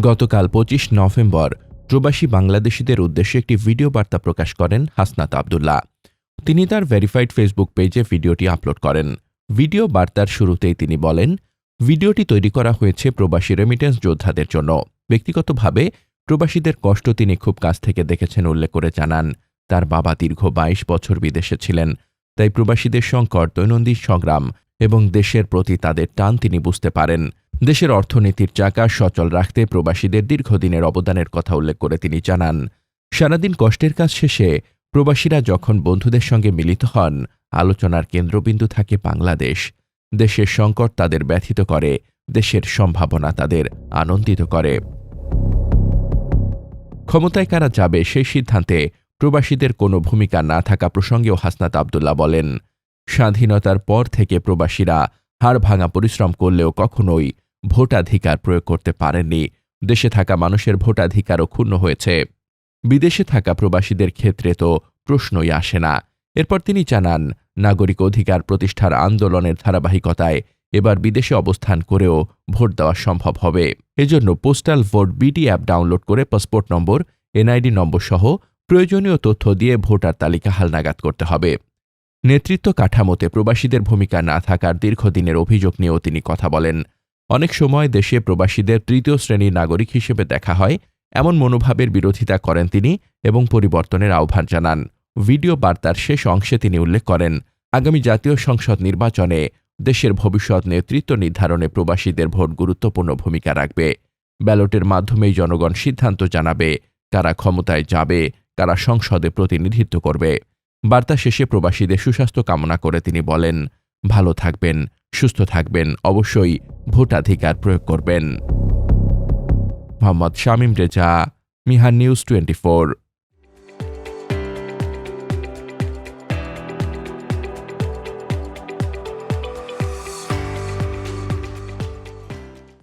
গতকাল পঁচিশ নভেম্বর প্রবাসী বাংলাদেশিদের উদ্দেশ্যে একটি ভিডিও বার্তা প্রকাশ করেন হাসনাত আবদুল্লাহ। তিনি তার ভেরিফাইড ফেসবুক পেজে ভিডিওটি আপলোড করেন। ভিডিও বার্তার শুরুতেই তিনি বলেন, ভিডিওটি তৈরি করা হয়েছে প্রবাসী রেমিটেন্স যোদ্ধাদের জন্য। ব্যক্তিগতভাবে প্রবাসীদের কষ্ট তিনি খুব কাছ থেকে দেখেছেন, উল্লেখ করে জানান। তার বাবা দীর্ঘ বাইশ বছর বিদেশে ছিলেন, তাই প্রবাসীদের সংকট, দৈনন্দিন সংগ্রাম এবং দেশের প্রতি তাদের টান তিনি বুঝতে পারেন। দেশের অর্থনীতির চাকা সচল রাখতে প্রবাসীদের দীর্ঘদিনের অবদানের কথা উল্লেখ করে তিনি জানান, সারাদিন কষ্টের কাজ শেষে প্রবাসীরা যখন বন্ধুদের সঙ্গে মিলিত হন, আলোচনার কেন্দ্রবিন্দু থাকে বাংলাদেশ। দেশের সংকট তাদের ব্যথিত করে, দেশের সম্ভাবনা তাদের আনন্দিত করে। ক্ষমতায় কারা যাবে সেই সিদ্ধান্তে প্রবাসীদের কোনো ভূমিকা না থাকা প্রসঙ্গেও হাসনাত আবদুল্লাহ বলেন, স্বাধীনতার পর থেকে প্রবাসীরা হাড় ভাঙা পরিশ্রম করলেও কখনোই ভোটাধিকার প্রয়োগ করতে পারেননি। দেশে থাকা মানুষের ভোটাধিকারও ক্ষুণ্ণ হয়েছে। বিদেশে থাকা প্রবাসীদের ক্ষেত্রে তো প্রশ্নই আসে না। এরপর তিনি জানান, নাগরিক অধিকার প্রতিষ্ঠার আন্দোলনের ধারাবাহিকতায় এবার বিদেশে অবস্থান করেও ভোট দেওয়া সম্ভব হবে। এজন্য postal vote BD app download করে পাসপোর্ট নম্বর, এনআইডি নম্বর সহ প্রয়োজনীয় তথ্য দিয়ে ভোটার তালিকা হালনাগাদ করতে হবে। নেতৃত্ব কাঠামোতে প্রবাসীদের ভূমিকা না থাকার দীর্ঘদিনের অভিযোগ নিয়েও তিনি কথা বলেন। অনেক সময় দেশে প্রবাসীদের তৃতীয় শ্রেণির নাগরিক হিসেবে দেখা হয়, এমন মনোভাবের বিরোধিতা করেন তিনি এবং পরিবর্তনের আহ্বান জানান। ভিডিও বার্তার শেষ অংশে তিনি উল্লেখ করেন, আগামী জাতীয় সংসদ নির্বাচনে দেশের ভবিষ্যৎ নেতৃত্ব নির্ধারণে প্রবাসীদের ভোট গুরুত্বপূর্ণ ভূমিকা রাখবে। ব্যালটের মাধ্যমেই জনগণ সিদ্ধান্ত জানাবে কারা ক্ষমতায় যাবে, কারা সংসদে প্রতিনিধিত্ব করবে। বার্তা শেষে প্রবাসীদের সুস্বাস্থ্য কামনা করে তিনি বলেন, ভালো থাকবেন, সুস্থ থাকবেন, অবশ্যই ভোটাধিকার প্রয়োগ করবেন। Mohammad Shamim Reza Mihan news twenty